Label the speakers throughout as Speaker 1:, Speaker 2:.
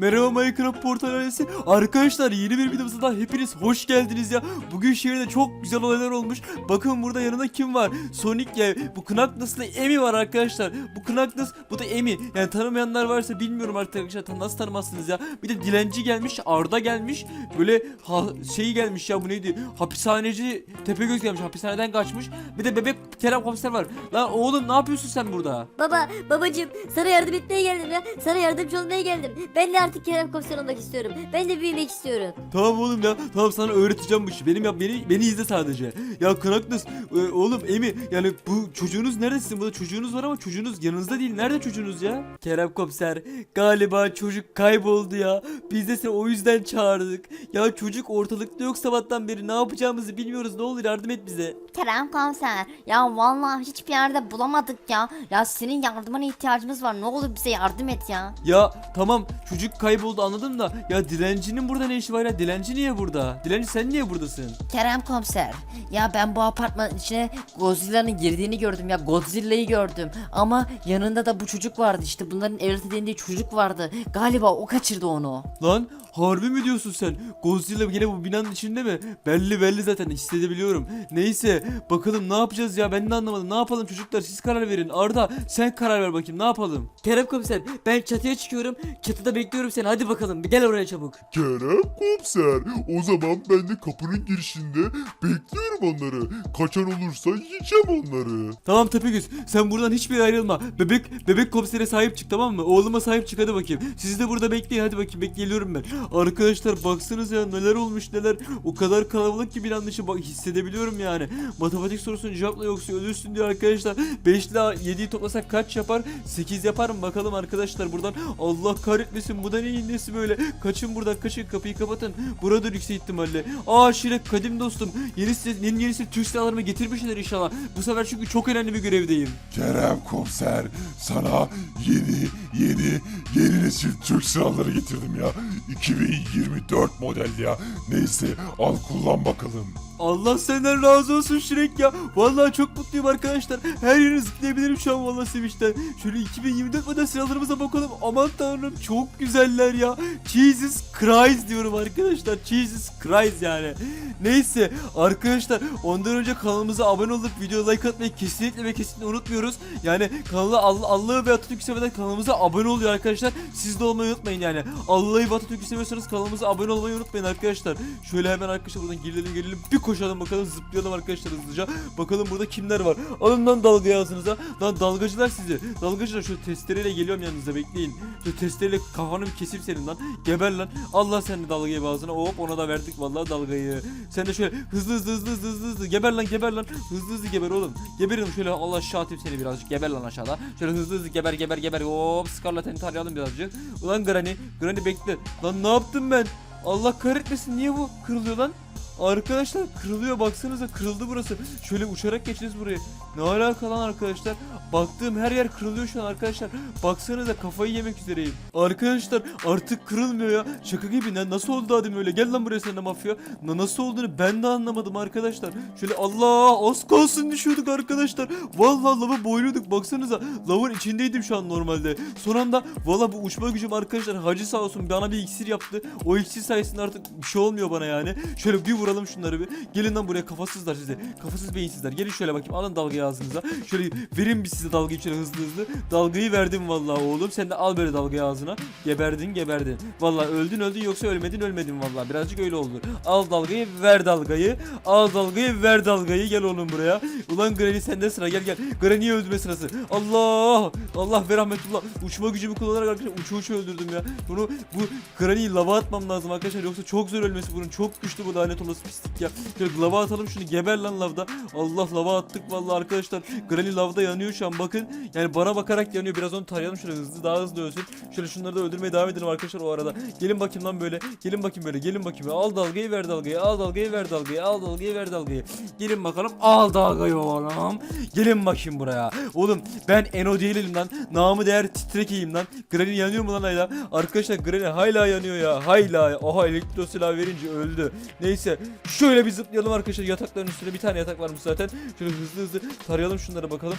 Speaker 1: Merhaba Minecraft Portal ailesi. Arkadaşlar yeni bir videomuza da hepiniz hoş geldiniz ya. Bugün şehirde çok güzel olaylar olmuş. Bakın burada yanında kim var? Sonic ya. Bu Knuckles'la Emi var arkadaşlar. Bu Knuckles bu da Emi. Yani tanımayanlar varsa bilmiyorum arkadaşlar. Nasıl tanımazsınız ya? Bir de dilenci gelmiş. Arda gelmiş. Böyle ha, şeyi gelmiş ya bu neydi? Hapishaneci Tepegöz gelmiş. Hapishaneden kaçmış. Bir de bebek Kerem komiser var. Lan oğlum ne yapıyorsun sen burada?
Speaker 2: Baba, babacım sana yardım etmeye geldim ya. Sana yardımcı olmaya geldim. Ben de Kerem komiser olmak istiyorum. Ben de büyümek istiyorum.
Speaker 1: Tamam oğlum ya. Tamam sana öğreteceğim bu işi. Benim ya beni beni izle sadece. Ya Knuckles e, oğlum Emi yani bu çocuğunuz nerede sizin? Burada çocuğunuz var ama çocuğunuz yanınızda değil. Nerede çocuğunuz ya? Kerem komiser galiba çocuk kayboldu ya. Biz de seni o yüzden çağırdık. Ya çocuk ortalıkta yok sabahtan beri. Ne yapacağımızı bilmiyoruz. Ne olur yardım et bize.
Speaker 3: Kerem komiser ya vallahi hiçbir yerde bulamadık ya. Ya senin yardımına ihtiyacımız var. Ne olur bize yardım et ya.
Speaker 1: Ya tamam çocuk kayboldu anladım da ya dilencinin burada ne işi var ya? Dilenci niye burada? Dilenci sen niye buradasın?
Speaker 3: Kerem komiser ya ben bu apartmanın içine Godzilla'nın girdiğini gördüm ya Godzilla'yı gördüm ama yanında da bu çocuk vardı işte bunların evlat edindiği çocuk vardı galiba o kaçırdı onu.
Speaker 1: Lan harbi mi diyorsun sen? Godzilla yine bu binanın içinde mi? Belli belli zaten hissedebiliyorum. Neyse bakalım ne yapacağız ya ben de anlamadım. Ne yapalım çocuklar siz karar verin. Arda sen karar ver bakayım ne yapalım? Kerem komiser ben çatıya çıkıyorum. Çatıda bekliyorum seni hadi bakalım gel oraya çabuk.
Speaker 4: Kerem komiser. O zaman ben de kapının girişinde bekliyorum onları. Kaçan olursa yiyeceğim onları.
Speaker 1: Tamam Tepegöz sen buradan hiçbir yere ayrılma. Bebek bebek komisere sahip çık tamam mı? Oğluma sahip çık hadi bakayım. Siz de burada bekleyin hadi bakayım bekliyorum ben. Arkadaşlar baksanız ya neler olmuş neler. O kadar kalabalık ki bir an dışı bak hissedebiliyorum yani. Matematik sorusunun cevapla yoksa ölürsün diyor arkadaşlar. 5 ile 7'yi toplasak kaç yapar? 8 yapar mı bakalım arkadaşlar buradan. Allah kahretmesin bu da neyin nesi böyle. Kaçın buradan kaçın kapıyı kapatın. Buradır yüksek ihtimalle. Aa Şirek kadim dostum. Yeni size, yeni yenisi Türk silahlarımı getirmişler inşallah. Bu sefer çünkü çok önemli bir görevdeyim.
Speaker 4: Kerem komiser sana yeni yeni yeni nesil Türk silahları getirdim ya. 2024 model ya. Neyse al kullan bakalım.
Speaker 1: Allah senden razı olsun Şirek ya. Vallahi çok mutluyum arkadaşlar. Her yeri zıplayabilirim şu an vallahi sevinçten. Şöyle 2024 model silahlarımıza bakalım. Aman tanrım çok güzeller ya. Jesus Christ diyorum arkadaşlar. Jesus Christ yani. Neyse arkadaşlar ondan önce kanalımıza abone olup video like atmayı kesinlikle ve kesinlikle unutmuyoruz. Yani kanala Allah, Allah'ı ve Atatürk'ü severek kanalımıza abone oluyor arkadaşlar. Siz de olmayı unutmayın yani. Allah'ı ve Atatürk'ü seviyorsanız kanalımıza abone olmayı unutmayın arkadaşlar. Şöyle hemen arkadaşlar buradan gelelim gelelim bir koşalım bakalım zıplayalım arkadaşlar hızlıca. Bakalım burada kimler var. Alın lan dalgayı ağzınıza. Lan dalgacılar sizi. Dalgacılar şu testereyle geliyorum yanınıza bekleyin. Şu testereyle kafanı bir kesip senin lan. Geber lan. Allah sen de dalgayı ağzına. Hop ona da verdik vallahi dalgayı. Sen de şöyle hızlı hızlı hızlı hızlı hızlı, hızlı. geber lan geber lan. Hızlı hızlı geber oğlum. Geberin şöyle Allah aşağı atayım seni birazcık. Geber lan aşağıda. Şöyle hızlı hızlı geber geber geber. Hop Scarlet'ini tarayalım birazcık. Ulan Granny. Granny bekle. Lan ne yaptım ben? Allah kahretmesin niye bu kırılıyor lan? Arkadaşlar kırılıyor baksanıza kırıldı burası. Şöyle uçarak geçiniz buraya. Ne alaka lan arkadaşlar? Baktığım her yer kırılıyor şu an arkadaşlar. Baksanıza kafayı yemek üzereyim. Arkadaşlar artık kırılmıyor ya. Şaka gibi lan nasıl oldu daha demin öyle? Gel lan buraya sen de mafya. Na, nasıl olduğunu ben de anlamadım arkadaşlar. Şöyle Allah az kalsın düşüyorduk arkadaşlar. Vallahi lava boyluyorduk baksanıza. Lavın içindeydim şu an normalde. Son anda valla bu uçma gücüm arkadaşlar hacı sağ olsun bana bir iksir yaptı. O iksir sayesinde artık bir şey olmuyor bana yani. Şöyle bir vuralım şunları bir. Gelin lan buraya kafasızlar size. Kafasız beyinsizler. Gelin şöyle bakayım alın dalgayı ağzınıza. Şöyle verin bir size dalgayı şöyle hızlı hızlı. Dalgayı verdim vallahi oğlum. Sen de al böyle dalgayı ağzına. Geberdin geberdin. Vallahi öldün öldün yoksa ölmedin ölmedin vallahi. Birazcık öyle olur. Al dalgayı ver dalgayı. Al dalgayı ver dalgayı. Gel oğlum buraya. Ulan Granny sende sıra gel gel. Granny'yi öldürme sırası. Allah! Allah ve rahmetullah. Uçma gücümü kullanarak arkadaşlar uçu uçu öldürdüm ya. Bunu bu Granny'yi lava atmam lazım arkadaşlar. Yoksa çok zor ölmesi bunun. Çok güçlü bu lanet olası pislik ya. Şöyle lava atalım şunu. Geber lan lavda. Allah lava attık vallahi arkadaşlar. Granny lavda yanıyor şu an bakın. Yani bana bakarak yanıyor. Biraz onu tarayalım şöyle hızlı daha hızlı ölsün. Şöyle şunları da öldürmeye devam edelim arkadaşlar o arada. Gelin bakayım lan böyle. Gelin bakayım böyle. Gelin bakayım. Al dalgayı ver dalgayı. Al dalgayı ver dalgayı. Al dalgayı ver dalgayı. Gelin bakalım. Al dalgayı oğlum. Gelin bakayım buraya. Oğlum ben Eno değilim lan. Namı değer titrekeyim lan. Granny yanıyor mu lan hala? Arkadaşlar Granny hala yanıyor ya. Hala. Oha elektro silah verince öldü. Neyse. Şöyle bir zıplayalım arkadaşlar yatakların üstüne. Bir tane yatak varmış zaten. Şöyle hızlı hızlı tarayalım şunları bakalım.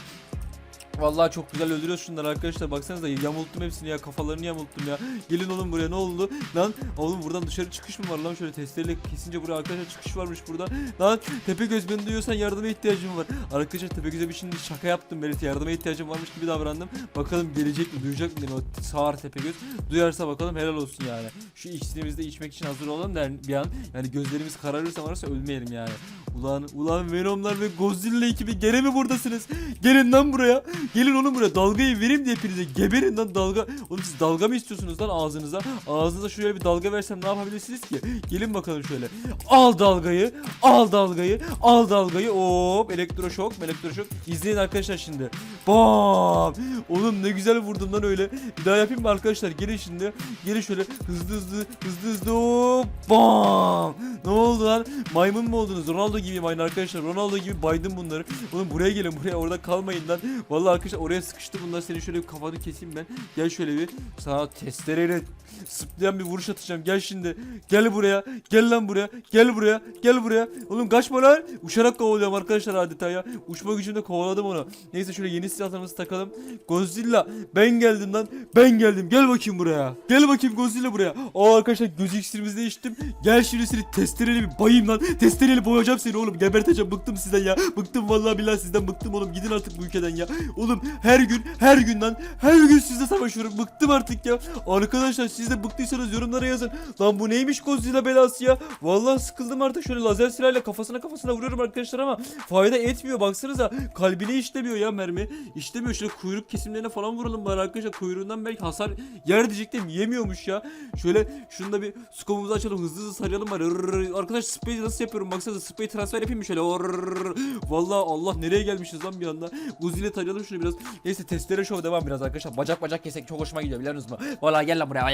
Speaker 1: Vallahi çok güzel öldürüyoruz şunları arkadaşlar. Baksanıza yamulttum hepsini ya. Kafalarını yamulttum ya. Gelin oğlum buraya ne oldu? Lan oğlum buradan dışarı çıkış mı var lan? Şöyle testereyle kesince buraya arkadaşlar çıkış varmış burada. Lan Tepegöz beni duyuyorsan yardıma ihtiyacım var. Arkadaşlar Tepegöz'e bir şimdi şaka yaptım. Berit yardıma ihtiyacım varmış gibi davrandım. Bakalım gelecek mi? Duyacak mı o sağır Tepegöz? Duyarsa bakalım helal olsun yani. Şu iksirimizi de içmek için hazır olalım da bir an yani gözlerimiz kararırsa varsa ölmeyelim yani. Ulan ulan Venomlar ve Godzilla ekibi gene mi buradasınız? Gelin lan buraya. Gelin oğlum buraya. Dalgayı vereyim diye hepinize. Geberin lan dalga. Oğlum siz dalga mı istiyorsunuz lan ağzınıza? Ağzınıza şöyle bir dalga versem ne yapabilirsiniz ki? Gelin bakalım şöyle. Al dalgayı. Al dalgayı. Al dalgayı. Hop elektroşok. Elektroşok. İzleyin arkadaşlar şimdi. Bam. Oğlum ne güzel vurdum lan öyle. Bir daha yapayım mı arkadaşlar? Gelin şimdi. Gelin şöyle hızlı hızlı hızlı hızlı. Hop. Bam. Ne oldu lan? Maymun mu oldunuz? Ronaldo gibiyim aynı arkadaşlar. Ronaldo gibi baydım bunları. Oğlum buraya gelin buraya orada kalmayın lan. Vallahi arkadaşlar oraya sıkıştı bunlar. Senin şöyle bir kafanı keseyim ben. Gel şöyle bir sana testereyle sıplayan bir vuruş atacağım. Gel şimdi. Gel buraya. Gel lan buraya. Gel buraya. Gel buraya. Oğlum kaçma lan. Uçarak kovalıyorum arkadaşlar adeta ya. Uçma gücümde kovaladım onu. Neyse şöyle yeni silahlarımızı takalım. Godzilla ben geldim lan. Ben geldim. Gel bakayım buraya. Gel bakayım Godzilla buraya. Aa arkadaşlar göz iksirimizi de içtim. Gel şimdi seni testereyle bir bayayım lan. Testereyle boyayacağım seni oğlum. Geberteceğim. Bıktım sizden ya. Bıktım vallahi billahi sizden bıktım oğlum. Gidin artık bu ülkeden ya. Oğlum her gün her gün lan. Her gün sizle savaşıyorum. Bıktım artık ya. Arkadaşlar siz de bıktıysanız yorumlara yazın. Lan bu neymiş Godzilla belası ya. Vallahi sıkıldım artık. Şöyle lazer silahıyla kafasına kafasına vuruyorum arkadaşlar ama fayda etmiyor. Baksanıza kalbine işlemiyor ya mermi. İşlemiyor. Şöyle kuyruk kesimlerine falan vuralım bari arkadaşlar. Kuyruğundan belki hasar yer diyecektim. Yemiyormuş ya. Şöyle şunu da bir skopumuzu açalım. Hızlı hızlı sarayalım bari. Rrrr. Arkadaş sprey nasıl yapıyorum? Baksanıza sprey transfer yapayım mı şöyle? Vallahi Allah nereye gelmişiz lan bir anda. Uzi'yle tarayalım şunu biraz. Neyse testere şov devam biraz arkadaşlar. Bacak bacak kesek çok hoşuma gidiyor biliyor musunuz? Vallahi gel lan buraya.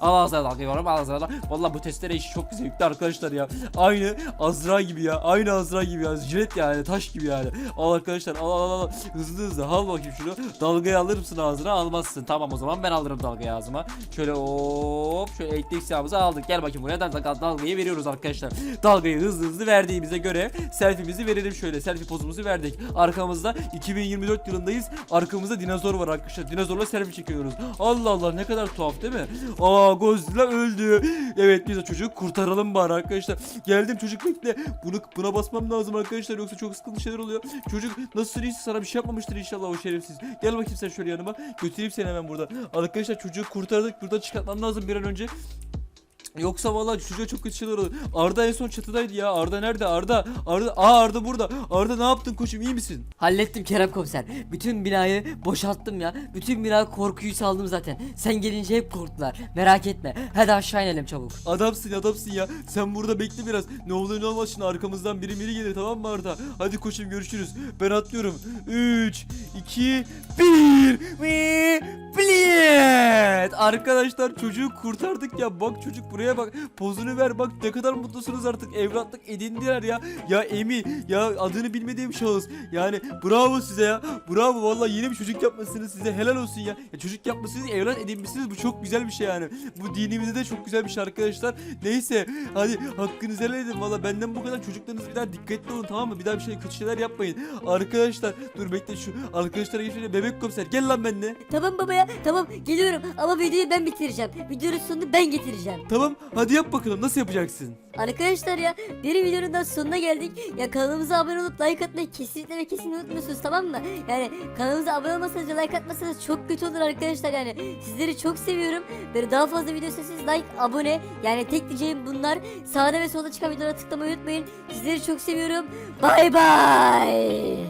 Speaker 1: Al ağzına dalgıyorum al ağzına dal. Vallahi bu testere işi çok zevkli arkadaşlar ya. Aynı Azra gibi ya. Aynı Azra gibi ya. Jilet yani taş gibi yani. Al arkadaşlar al al al. al. Hızlı hızlı al bakayım şunu. Dalgayı alır mısın ağzına? Almazsın. Tamam o zaman ben alırım dalgayı ağzıma. Şöyle hop şöyle elektrik silahımızı aldık. Gel bakayım buraya dal dalgayı veriyoruz arkadaşlar. Dalgayı hızlı hızlı verdiğimize göre selfie'mizi verelim şöyle. Selfie pozumuzu verdik. Arkamızda 2024 yılındayız. Arkamızda dinozor var arkadaşlar. Dinozorla selfie çekiyoruz. Allah Allah ne kadar tuhaf değil mi? Aa Godzilla öldü. Evet biz o çocuğu kurtaralım bari arkadaşlar. Geldim çocuk bekle. Bunu buna basmam lazım arkadaşlar yoksa çok sıkıntı şeyler oluyor. Çocuk nasıl iyisi sana bir şey yapmamıştır inşallah o şerefsiz. Gel bakayım sen şöyle yanıma. Götüreyim seni hemen buradan. Arkadaşlar çocuğu kurtardık. Buradan çıkartmam lazım bir an önce. Yoksa vallahi çocuğa çok kötü şeyler olur. Arda en son çatıdaydı ya. Arda nerede? Arda. Arda. Aa Arda burada. Arda ne yaptın koçum? iyi misin?
Speaker 3: Hallettim Kerem komiser. Bütün binayı boşalttım ya. Bütün bina korkuyu saldım zaten. Sen gelince hep korktular. Merak etme. Hadi aşağı inelim çabuk.
Speaker 1: Adamsın adamsın ya. Sen burada bekle biraz. Ne olur ne olmaz şimdi arkamızdan biri biri gelir tamam mı Arda? Hadi koçum görüşürüz. Ben atlıyorum. 3 2 1 ve Bliyet! Arkadaşlar çocuğu kurtardık ya. Bak çocuk buraya bak. Pozunu ver bak ne kadar mutlusunuz artık. Evlatlık edindiler ya. Ya Emi ya adını bilmediğim şahıs. Yani bravo size ya. Bravo vallahi yeni bir çocuk yapmışsınız size. Helal olsun ya. ya çocuk yapmışsınız, evlat edinmişsiniz. Bu çok güzel bir şey yani. Bu dinimizde de çok güzel bir şey arkadaşlar. Neyse hadi hakkınızı helal edin. Valla benden bu kadar çocuklarınız bir daha dikkatli olun tamam mı? Bir daha bir şey kötü şeyler yapmayın. Arkadaşlar dur bekle şu arkadaşlara geçince bebek komiser gel lan benimle.
Speaker 2: Tamam baba ya tamam geliyorum ama videoyu ben bitireceğim. Videonun sonunu ben getireceğim.
Speaker 1: Tamam hadi yap bakalım nasıl yapacaksın?
Speaker 2: Arkadaşlar ya bir videonun daha sonuna geldik. Ya kanalımıza abone olup like atmayı kesinlikle ve kesinlikle unutmuyorsunuz tamam mı? Yani kanalımıza abone olmasanız like atmasanız çok kötü olur arkadaşlar yani. Sizleri çok seviyorum. Böyle daha fazla video istiyorsanız like, abone. Yani tek diyeceğim bunlar. Sağda ve solda çıkan videolara tıklamayı unutmayın. Sizleri çok seviyorum. Bay bay.